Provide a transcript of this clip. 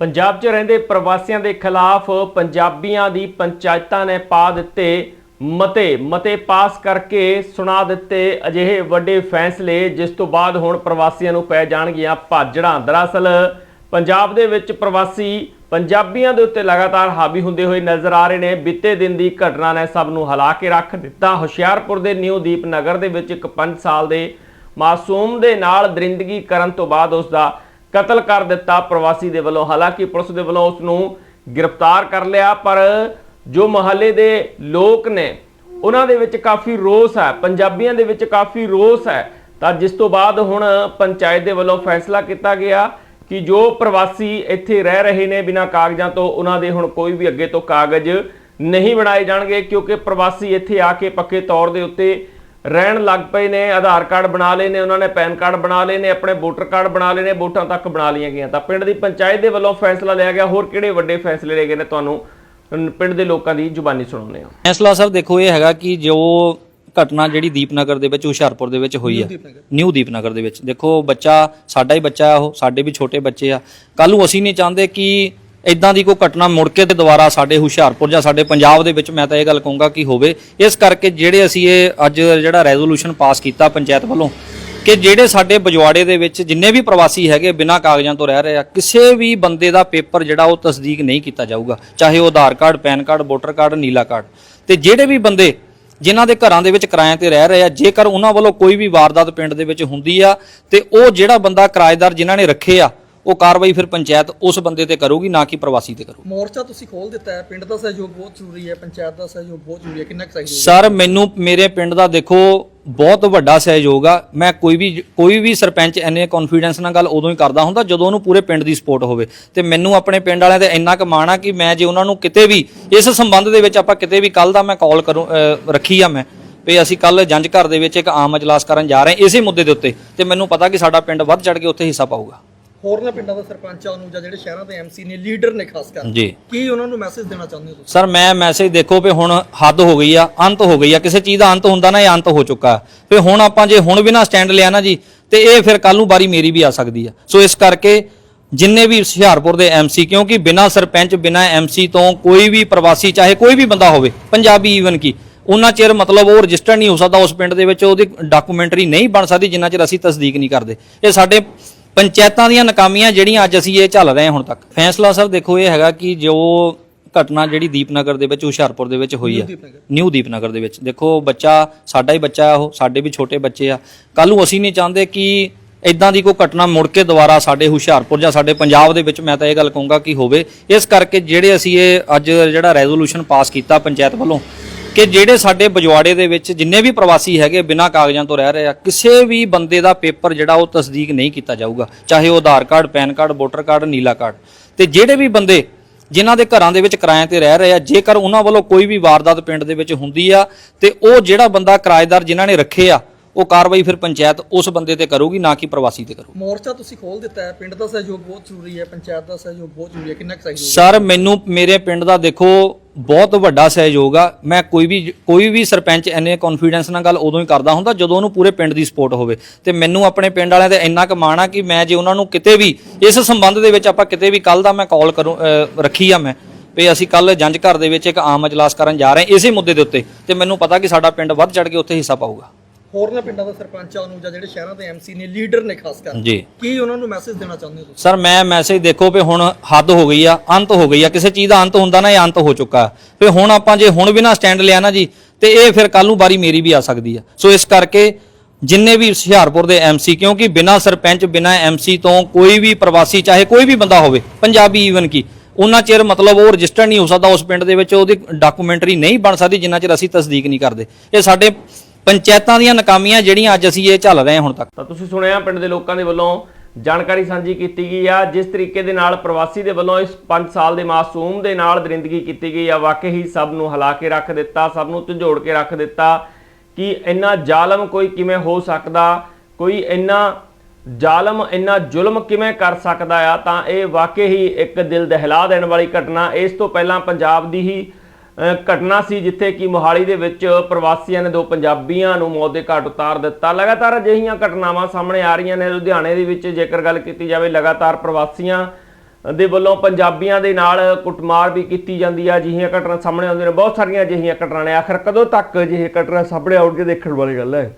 ਪੰਜਾਬ 'ਚ ਰਹਿੰਦੇ ਪ੍ਰਵਾਸੀਆਂ ਦੇ ਖਿਲਾਫ ਪੰਜਾਬੀਆਂ ਦੀ ਪੰਚਾਇਤਾਂ ਨੇ ਪਾ ਦਿੱਤੇ ਮਤੇ। ਮਤੇ ਪਾਸ ਕਰਕੇ ਸੁਣਾ ਦਿੱਤੇ ਅਜਿਹੇ ਵੱਡੇ ਫੈਸਲੇ, ਜਿਸ ਤੋਂ ਬਾਅਦ ਹੁਣ ਪ੍ਰਵਾਸੀਆਂ ਨੂੰ ਪੈ ਜਾਣਗੀਆਂ ਭਾਜੜਾਂ। ਦਰਅਸਲ, ਪੰਜਾਬ ਦੇ ਵਿੱਚ ਪ੍ਰਵਾਸੀ ਪੰਜਾਬੀਆਂ ਦੇ ਉੱਤੇ ਲਗਾਤਾਰ ਹਾਵੀ ਹੁੰਦੇ ਹੋਏ ਨਜ਼ਰ ਆ ਰਹੇ ਨੇ। ਬੀਤੇ ਦਿਨ ਦੀ ਘਟਨਾ ਨੇ ਸਭ ਨੂੰ ਹਿਲਾ ਕੇ ਰੱਖ ਦਿੱਤਾ। ਹੁਸ਼ਿਆਰਪੁਰ ਦੇ ਨਿਊ ਦੀਪ ਨਗਰ ਦੇ ਵਿੱਚ ਇੱਕ 5 ਸਾਲ ਦੇ ਮਾਸੂਮ ਦੇ ਨਾਲ ਦਰਿੰਦਗੀ ਕਰਨ ਤੋਂ ਬਾਅਦ ਉਸ ਦਾ ਕਤਲ ਕਰ ਦਿੱਤਾ ਪ੍ਰਵਾਸੀ ਦੇ ਵੱਲੋਂ। ਹਾਲਾਂਕਿ ਪੁਲਿਸ ਦੇ ਵੱਲੋਂ ਉਸ ਨੂੰ ਗ੍ਰਿਫਤਾਰ ਕਰ ਲਿਆ, ਪਰ ਜੋ ਮਹੱਲੇ ਦੇ ਲੋਕ ਨੇ, ਉਹਨਾਂ ਦੇ ਵਿੱਚ ਕਾਫੀ ਰੋਸ ਹੈ। ਪੰਜਾਬੀਆਂ ਦੇ ਵਿੱਚ ਕਾਫੀ ਰੋਸ ਹੈ। ਤਾਂ ਜਿਸ ਤੋਂ ਬਾਅਦ ਹੁਣ ਪੰਚਾਇਤ ਦੇ ਵੱਲੋਂ ਫੈਸਲਾ ਕੀਤਾ ਗਿਆ ਕਿ ਜੋ ਪ੍ਰਵਾਸੀ ਇੱਥੇ ਰਹਿ ਰਹੇ ਨੇ ਬਿਨਾਂ ਕਾਗਜ਼ਾਂ ਤੋਂ, ਉਹਨਾਂ ਦੇ ਹੁਣ ਕੋਈ ਵੀ ਅੱਗੇ ਤੋਂ ਕਾਗਜ਼ ਨਹੀਂ ਬਣਾਏ ਜਾਣਗੇ, ਕਿਉਂਕਿ ਪ੍ਰਵਾਸੀ ਇੱਥੇ ਆ ਕੇ ਪੱਕੇ ਤੌਰ ਦੇ ਉੱਤੇ ਰਹਿਣ ਲੱਗ ਪਏ ਨੇ ਆਧਾਰ ਕਾਰਡ ਬਣਾ ਲਏ ਨੇ ਉਹਨਾਂ ਨੇ ਪੈਨ ਕਾਰਡ ਬਣਾ ਲਏ ਨੇ ਆਪਣੇ ਵੋਟਰ ਕਾਰਡ ਬਣਾ ਲਏ ਨੇ ਵੋਟਾਂ ਤੱਕ ਬਣਾ ਲਈਆਂ ਗਈਆਂ। ਤਾਂ ਪਿੰਡ ਦੀ ਪੰਚਾਇਤ ਦੇ ਵੱਲੋਂ ਫੈਸਲਾ ਲਿਆ ਗਿਆ ਹੋਰ ਕਿਹੜੇ ਵੱਡੇ ਫੈਸਲੇ ਲਏ ਗਏ ਨੇ ਤੁਹਾਨੂੰ ਪਿੰਡ ਦੇ ਲੋਕਾਂ ਦੀ ਜ਼ੁਬਾਨੀ ਸੁਣਾਉਂਦੇ ਹਾਂ। ਫੈਸਲਾ ਸਰ ਦੇਖੋ ਇਹ ਹੈਗਾ ਕਿ ਜੋ ਘਟਨਾ ਜਿਹੜੀ ਦੀਪਨਗਰ ਦੇ ਵਿੱਚ ਹੁਸ਼ਿਆਰਪੁਰ ਦੇ ਵਿੱਚ ਹੋਈ ਆ ਨਿਊ ਦੀਪਨਗਰ। ਦੇ ਵਿੱਚ। ਦੇਖੋ ਬੱਚਾ ਸਾਡਾ ਹੀ ਬੱਚਾ ਆ ਉਹ ਸਾਡੇ ਵੀ ਛੋਟੇ ਬੱਚੇ ਆ। ਕੱਲ ਨੂੰ ਅਸੀਂ ਨਹੀਂ ਚਾਹੁੰਦੇ ਕਿ ਇਦਾਂ ਦੀ ਕੋਈ ਘਟਨਾ ਮੁੜ ਕੇ ਤੇ ਦੁਬਾਰਾ ਸਾਡੇ ਹੁਸ਼ਿਆਰਪੁਰ ਜਾਂ ਸਾਡੇ ਪੰਜਾਬ ਦੇ ਵਿੱਚ ਮੈਂ ਤਾਂ ਇਹ ਗੱਲ ਕਹੂੰਗਾ ਕਿ ਹੋਵੇ। ਇਸ ਕਰਕੇ ਜਿਹੜੇ ਅਸੀਂ ਇਹ ਅੱਜ ਜਿਹੜਾ ਰੈਜ਼ੋਲੂਸ਼ਨ ਪਾਸ ਕੀਤਾ ਪੰਚਾਇਤ ਵੱਲੋਂ ਕਿ ਜਿਹੜੇ ਸਾਡੇ ਬਜਵਾੜੇ ਦੇ ਵਿੱਚ ਜਿੰਨੇ ਵੀ ਪ੍ਰਵਾਸੀ ਹੈਗੇ ਬਿਨਾਂ ਕਾਗਜ਼ਾਂ ਤੋਂ ਰਹਿ ਰਹੇ ਆ, ਕਿਸੇ ਵੀ ਬੰਦੇ ਦਾ ਪੇਪਰ ਜਿਹੜਾ ਉਹ ਤਸਦੀਕ ਨਹੀਂ ਕੀਤਾ ਜਾਊਗਾ। ਚਾਹੇ ਉਹ Aadhaar card, pan card, voter card, ਨੀਲਾ ਕਾਰਡ। ਤੇ ਜਿਹੜੇ ਵੀ ਬੰਦੇ ਜਿਨ੍ਹਾਂ ਦੇ ਘਰਾਂ ਦੇ ਵਿੱਚ ਕਿਰਾਏ ਤੇ ਰਹਿ ਰਹੇ ਆ, ਜੇਕਰ ਉਹਨਾਂ ਵੱਲੋਂ ਕੋਈ ਵੀ ਵਾਰਦਾਤ ਪਿੰਡ ਦੇ ਵਿੱਚ ਹੁੰਦੀ ਆ, ਤੇ ਉਹ ਜਿਹੜਾ ਬੰਦਾ ਕਿਰਾਏਦਾਰ ਜਿਨ੍ਹਾਂ ਨੇ ਰੱਖੇ ਆ ਉਹ ਕਾਰਵਾਈ ਫਿਰ ਪੰਚਾਇਤ ਉਸ ਬੰਦੇ ਤੇ ਕਰੂਗੀ ਨਾ ਕਿ ਪ੍ਰਵਾਸੀ ਤੇ ਕਰੂਗੀ। ਮੋਰਚਾ ਤੁਸੀਂ ਖੋਲ ਦਿੱਤਾ ਹੈ ਪਿੰਡ ਦਾ ਸਹਿਯੋਗ ਬਹੁਤ ਜ਼ਰੂਰੀ ਹੈ ਪੰਚਾਇਤ ਦਾ ਸਹਿਯੋਗ ਬਹੁਤ ਜ਼ਰੂਰੀ ਹੈ ਕਿੰਨਾ ਕੁ ਸਹਿਯੋਗ ਸਰ ਮੈਨੂੰ ਮੇਰੇ ਪਿੰਡ ਦਾ ਦੇਖੋ ਬਹੁਤ ਵੱਡਾ ਸਹਿਯੋਗ ਆ। ਮੈਂ ਕੋਈ ਵੀ ਕੋਈ ਵੀ ਸਰਪੰਚ ਐਨੇ ਕੌਨਫੀਡੈਂਸ ਨਾਲ ਗੱਲ ਉਦੋਂ ਹੀ ਕਰਦਾ ਹੁੰਦਾ ਜਦੋਂ ਉਹਨੂੰ ਪੂਰੇ ਪਿੰਡ ਦੀ ਸਪੋਰਟ ਹੋਵੇ। ਤੇ ਮੈਨੂੰ ਆਪਣੇ ਪਿੰਡ ਵਾਲਿਆਂ ਤੇ ਇੰਨਾ ਕੁ ਮਾਣ ਆ ਕਿ ਮੈਂ ਜੇ ਉਹਨਾਂ ਨੂੰ ਕਿਤੇ ਵੀ ਇਸ ਸੰਬੰਧ ਦੇ ਵਿੱਚ ਆਪਾਂ ਕਿਤੇ ਵੀ ਕੱਲ ਦਾ ਮੈਂ ਕਾਲ ਕਰੂੰ ਅਹ ਰੱਖੀ ਆ ਮੈਂ ਵੀ ਅਸੀਂ ਕੱਲ ਜੰਜ ਘਰ ਦੇ ਵਿੱਚ ਇੱਕ ਆਮ ਅਜਲਾਸ ਕਰਨ ਜਾ ਰਹੇ ਹਾਂ ਇਸੇ ਮੁੱਦੇ ਦੇ ਉੱਤੇ। ਤੇ ਮੈਨੂੰ ਪਤਾ ਕਿ ਸਾਡਾ ਪਿੰਡ ਵੱਧ ਚੜ ਕੇ ਉੱਥੇ ਹਿੱਸਾ ਪਾਊਗਾ। ਹੋਰਨਾਂ ਪਿੰਡਾਂ ਦੇ ਸਰਪੰਚਾਂ ਨੂੰ ਜਾਂ ਜਿਹੜੇ ਸ਼ਹਿਰਾਂ ਦੇ ਐਮਸੀ ਨੇ ਲੀਡਰ ਨੇ ਖਾਸ ਕਰ ਜੀ। ਕੀ ਉਹਨਾਂ ਨੂੰ ਮੈਸੇਜ ਦੇਣਾ ਚਾਹੁੰਦੇ ਹੋ ਸਰ ਮੈਂ ਮੈਸੇਜ ਦੇਖੋ ਵੀ ਹੁਣ ਹੱਦ ਹੋ ਗਈ ਆ ਅੰਤ ਹੋ ਗਈ ਆ। ਕਿਸੇ ਚੀਜ਼ ਦਾ ਅੰਤ ਹੁੰਦਾ ਨਾ ਇਹ ਅੰਤ ਹੋ ਚੁੱਕਾ। ਵੀ ਹੁਣ ਆਪਾਂ ਜੇ ਹੁਣ ਵੀ ਨਾ ਸਟੈਂਡ ਲਿਆ ਨਾ ਜੀ ਤੇ ਇਹ ਫਿਰ ਕੱਲ ਨੂੰ ਵਾਰੀ ਮੇਰੀ ਵੀ ਆ ਸਕਦੀ ਆ। ਸੋ ਇਸ ਕਰਕੇ ਜਿੰਨੇ ਵੀ ਹੁਸ਼ਿਆਰਪੁਰ ਦੇ ਐਮਸੀ ਕਿਉਂਕਿ ਬਿਨਾ ਸਰਪੰਚ ਬਿਨਾ ਐਮਸੀ ਤੋਂ ਕੋਈ ਵੀ ਪ੍ਰਵਾਸੀ ਚਾਹੇ ਕੋਈ ਵੀ ਬੰਦਾ ਹੋਵੇ ਪੰਜਾਬੀ ਈਵਨ ਕੀ ਉਹਨਾਂ ਚਿਰ ਮਤਲਬ ਉਹ ਰਜਿਸਟਰ ਨਹੀਂ ਹੋ ਸਕਦਾ ਉਸ ਪਿੰਡ ਦੇ ਵਿੱਚ ਉਹਦੀ ਡਾਕੂਮੈਂਟਰੀ ਨਹੀਂ ਬਣ ਸਕਦੀ ਜਿੰਨਾ ਚਿਰ ਅਸੀਂ ਤਸਦੀਕ ਨਹੀਂ ਕਰਦੇ। ਇਹ ਸਾਡੇ ਪੰਚਾਇਤਾਂ ਦੀਆਂ ਨਾਕਾਮੀਆਂ ਜਿਹੜੀਆਂ ਅੱਜ ਅਸੀਂ ਇਹ ਝੱਲ ਰਹੇ ਹਾਂ ਹੁਣ ਤੱਕ। ਫੈਸਲਾ ਸਰ ਦੇਖੋ ਇਹ ਹੈਗਾ ਕਿ ਜੋ ਘਟਨਾ ਜਿਹੜੀ ਦੀਪਨਗਰ ਦੇ ਵਿੱਚ, ਹੁਸ਼ਿਆਰਪੁਰ ਦੇ ਵਿੱਚ ਹੋਈ ਆ ਨਿਊ ਦੀਪਨਗਰ ਦੇ ਵਿੱਚ। ਦੇਖੋ ਬੱਚਾ, ਸਾਡਾ ਹੀ ਬੱਚਾ ਆ ਉਹ, ਸਾਡੇ ਵੀ ਛੋਟੇ ਬੱਚੇ ਆ। ਕੱਲ ਨੂੰ ਅਸੀਂ ਨਹੀਂ ਚਾਹੁੰਦੇ ਕਿ ਇਦਾਂ ਦੀ ਕੋਈ ਘਟਨਾ ਮੁੜ ਕੇ ਦੁਬਾਰਾ ਸਾਡੇ ਹੁਸ਼ਿਆਰਪੁਰ ਜਾਂ ਸਾਡੇ ਪੰਜਾਬ ਦੇ ਵਿੱਚ, ਮੈਂ ਤਾਂ ਇਹ ਗੱਲ ਕਹੂੰਗਾ ਕਿ ਹੋਵੇ। ਇਸ ਕਰਕੇ ਜਿਹੜੇ ਅਸੀਂ ਇਹ ਅੱਜ ਜਿਹੜਾ ਰੈਜ਼ੋਲੂਸ਼ਨ ਪਾਸ ਕੀਤਾ ਪੰਚਾਇਤ ਵੱਲੋਂ ਕਿ ਜਿਹੜੇ ਸਾਡੇ ਬਜਵਾੜੇ ਦੇ ਵਿੱਚ ਜਿੰਨੇ ਵੀ ਪ੍ਰਵਾਸੀ ਹੈਗੇ ਬਿਨਾਂ ਕਾਗਜ਼ਾਂ ਤੋਂ ਰਹਿ ਰਹੇ ਆ ਕਿਸੇ ਵੀ ਬੰਦੇ ਦਾ ਪੇਪਰ ਜਿਹੜਾ ਉਹ ਤਸਦੀਕ ਨਹੀਂ ਕੀਤਾ ਜਾਊਗਾ ਚਾਹੇ ਉਹ Aadhaar card pan card voter card ਨੀਲਾ ਕਾਰਡ। ਤੇ ਜਿਹੜੇ ਵੀ ਬੰਦੇ ਜਿਨ੍ਹਾਂ ਦੇ ਘਰਾਂ ਦੇ ਵਿੱਚ ਕਿਰਾਏ ਤੇ ਰਹਿ ਰਹੇ ਆ ਜੇਕਰ ਉਹਨਾਂ ਵੱਲੋਂ ਕੋਈ ਵੀ ਵਾਰਦਾਤ ਪਿੰਡ ਦੇ ਵਿੱਚ ਹੁੰਦੀ ਆ ਤੇ ਉਹ ਜਿਹੜਾ ਬੰਦਾ ਕਿਰਾਏਦਾਰ ਜਿਨ੍ਹਾਂ ਨੇ ਰੱਖੇ ਆ ਉਹ ਕਾਰਵਾਈ ਫਿਰ ਪੰਚਾਇਤ ਉਸ ਬੰਦੇ ਤੇ ਕਰੂਗੀ ਨਾ ਕਿ ਪ੍ਰਵਾਸੀ ਤੇ ਕਰੂਗੀ। ਮੋਰਚਾ ਤੁਸੀਂ ਖੋਲ ਦਿੱਤਾ ਹੈ ਪਿੰਡ ਦਾ ਸਹਿਯੋਗ ਬਹੁਤ ਜ਼ਰੂਰੀ ਹੈ ਪੰਚਾਇਤ ਦਾ ਸਹਿਯੋਗ ਬਹੁਤ ਜ਼ਰੂਰੀ ਹੈ ਕਿੰਨਾ ਕੁ ਸਹਿਯੋਗ ਸਰ ਮੈਨੂੰ ਮੇਰੇ ਪਿੰਡ ਦਾ ਦੇਖੋ ਬਹੁਤ ਵੱਡਾ ਸਹਿਯੋਗ ਆ। ਮੈਂ ਕੋਈ ਵੀ ਕੋਈ ਵੀ ਸਰਪੰਚ ਐਨੇ ਕੌਨਫੀਡੈਂਸ ਨਾਲ ਗੱਲ ਉਦੋਂ ਹੀ ਕਰਦਾ ਹੁੰਦਾ ਜਦੋਂ ਉਹਨੂੰ ਪੂਰੇ ਪਿੰਡ ਦੀ ਸਪੋਰਟ ਹੋਵੇ। ਤੇ ਮੈਨੂੰ ਆਪਣੇ ਪਿੰਡ ਵਾਲਿਆਂ ਤੇ ਇੰਨਾ ਕੁ ਮਾਣ ਆ ਕਿ ਮੈਂ ਜੇ ਉਹਨਾਂ ਨੂੰ ਕਿਤੇ ਵੀ, ਇਸ ਸੰਬੰਧ ਦੇ ਵਿੱਚ ਆਪਾਂ ਕਿਤੇ ਵੀ ਕੱਲ ਦਾ ਮੈਂ ਕਾਲ ਕਰੂੰ ਰੱਖੀ ਆ ਮੈਂ, ਵੀ ਅਸੀਂ ਕੱਲ ਜੰਜ ਘਰ ਦੇ ਵਿੱਚ ਇੱਕ ਆਮ ਅਜਲਾਸ ਕਰਨ ਜਾ ਰਹੇ ਹਾਂ ਇਸੇ ਮੁੱਦੇ ਦੇ ਉੱਤੇ। ਤੇ ਮੈਨੂੰ ਪਤਾ ਕਿ ਸਾਡਾ ਪਿੰਡ ਵੱਧ ਚੜ ਕੇ ਉੱਥੇ ਹਿੱਸਾ ਪਾਊਗਾ। ਹੋਰਨਾਂ ਪਿੰਡਾਂ ਦੇ ਸਰਪੰਚਾਂ ਨੂੰ ਜਾਂ ਜਿਹੜੇ ਸ਼ਹਿਰਾਂ ਦੇ ਐਮਸੀ ਨੇ ਲੀਡਰ ਨੇ ਖਾਸ ਕਰ ਜੀ। ਕੀ ਉਹਨਾਂ ਨੂੰ ਮੈਸੇਜ ਦੇਣਾ ਚਾਹੁੰਦੇ ਹੋ ਸਰ ਮੈਂ ਮੈਸੇਜ ਦੇਖੋ ਵੀ ਹੁਣ ਹੱਦ ਹੋ ਗਈ ਆ ਅੰਤ ਹੋ ਗਈ ਆ। ਕਿਸੇ ਚੀਜ਼ ਦਾ ਅੰਤ ਹੁੰਦਾ ਨਾ ਇਹ ਅੰਤ ਹੋ ਚੁੱਕਾ। ਵੀ ਹੁਣ ਆਪਾਂ ਜੇ ਹੁਣ ਵੀ ਨਾ ਸਟੈਂਡ ਲਿਆ ਨਾ ਜੀ ਤੇ ਇਹ ਫਿਰ ਕੱਲ ਨੂੰ ਵਾਰੀ ਮੇਰੀ ਵੀ ਆ ਸਕਦੀ ਆ। ਸੋ ਇਸ ਕਰਕੇ ਜਿੰਨੇ ਵੀ ਹੁਸ਼ਿਆਰਪੁਰ ਦੇ ਐਮਸੀ ਕਿਉਂਕਿ ਬਿਨਾ ਸਰਪੰਚ ਬਿਨਾ ਐਮਸੀ ਤੋਂ ਕੋਈ ਵੀ ਪ੍ਰਵਾਸੀ ਚਾਹੇ ਕੋਈ ਵੀ ਬੰਦਾ ਹੋਵੇ ਪੰਜਾਬੀ ਈਵਨ ਕੀ ਉਹਨਾਂ ਚਿਰ ਮਤਲਬ ਉਹ ਰਜਿਸਟਰ ਨਹੀਂ ਹੋ ਸਕਦਾ ਉਸ ਪਿੰਡ ਦੇ ਵਿੱਚ ਉਹਦੀ ਡਾਕੂਮੈਂਟਰੀ ਨਹੀਂ ਬਣ ਸਕਦੀ ਜਿੰਨਾ ਚਿਰ ਅਸੀਂ ਤਸਦੀਕ ਨਹੀਂ ਕਰਦੇ। ਇਹ ਸਾਡੇ ਪੰਚਾਇਤਾਂ ਦੀਆਂ ਨਾਕਾਮੀਆਂ ਜਿਹੜੀਆਂ ਅੱਜ ਅਸੀਂ ਇਹ ਝੱਲ ਰਹੇ ਹਾਂ ਹੁਣ ਤੱਕ। ਤਾਂ ਤੁਸੀਂ ਸੁਣਿਆ, ਪਿੰਡ ਦੇ ਲੋਕਾਂ ਦੇ ਵੱਲੋਂ ਜਾਣਕਾਰੀ ਸਾਂਝੀ ਕੀਤੀ ਗਈ ਆ, ਜਿਸ ਤਰੀਕੇ ਦੇ ਨਾਲ ਪ੍ਰਵਾਸੀ ਦੇ ਵੱਲੋਂ ਇਸ 5 ਸਾਲ ਦੇ ਮਾਸੂਮ ਦੇ ਨਾਲ ਦਰਿੰਦਗੀ ਕੀਤੀ ਗਈ ਆ। ਵਾਕਈ ਹੀ ਸਭ ਨੂੰ ਹਿਲਾ ਕੇ ਰੱਖ ਦਿੱਤਾ, ਸਭ ਨੂੰ ਝੰਜੋੜ ਕੇ ਰੱਖ ਦਿੱਤਾ ਕਿ ਇੰਨਾ ਜ਼ਾਲਮ ਕੋਈ ਕਿਵੇਂ ਹੋ ਸਕਦਾ, ਕੋਈ ਇੰਨਾ ਜ਼ਾਲਮ, ਇੰਨਾ ਜ਼ੁਲਮ ਕਿਵੇਂ ਕਰ ਸਕਦਾ ਆ। ਤਾਂ ਇਹ ਵਾਕਈ ਹੀ ਇੱਕ ਦਿਲ ਦਹਿਲਾ ਦੇਣ ਵਾਲੀ ਘਟਨਾ। ਇਸ ਤੋਂ ਪਹਿਲਾਂ ਪੰਜਾਬ ਦੀ ਹੀ ਘਟਨਾ ਸੀ ਜਿੱਥੇ ਕਿ ਮੋਹਾਲੀ ਦੇ ਵਿੱਚ ਪ੍ਰਵਾਸੀਆਂ ਨੇ ਦੋ ਪੰਜਾਬੀਆਂ ਨੂੰ ਮੌਤ ਦੇ ਘਾਟ ਉਤਾਰ ਦਿੱਤਾ। ਲਗਾਤਾਰ ਅਜਿਹੀਆਂ ਘਟਨਾਵਾਂ ਸਾਹਮਣੇ ਆ ਰਹੀਆਂ ਨੇ। ਲੁਧਿਆਣੇ ਦੇ ਵਿੱਚ ਜੇਕਰ ਗੱਲ ਕੀਤੀ ਜਾਵੇ, ਲਗਾਤਾਰ ਪ੍ਰਵਾਸੀਆਂ ਦੇ ਵੱਲੋਂ ਪੰਜਾਬੀਆਂ ਦੇ ਨਾਲ ਕੁੱਟਮਾਰ ਵੀ ਕੀਤੀ ਜਾਂਦੀ ਆ। ਅਜਿਹੀਆਂ ਘਟਨਾ ਸਾਹਮਣੇ ਆਉਂਦੀਆਂ ਨੇ। ਬਹੁਤ ਸਾਰੀਆਂ ਅਜਿਹੀਆਂ ਘਟਨਾ ਨੇ। ਆਖਰ ਕਦੋਂ ਤੱਕ ਅਜਿਹੇ ਘਟਨਾ ਸਾਹਮਣੇ ਆਉਣਗੇ ਦੇਖਣ ਵਾਲੀ ਗੱਲ ਹੈ।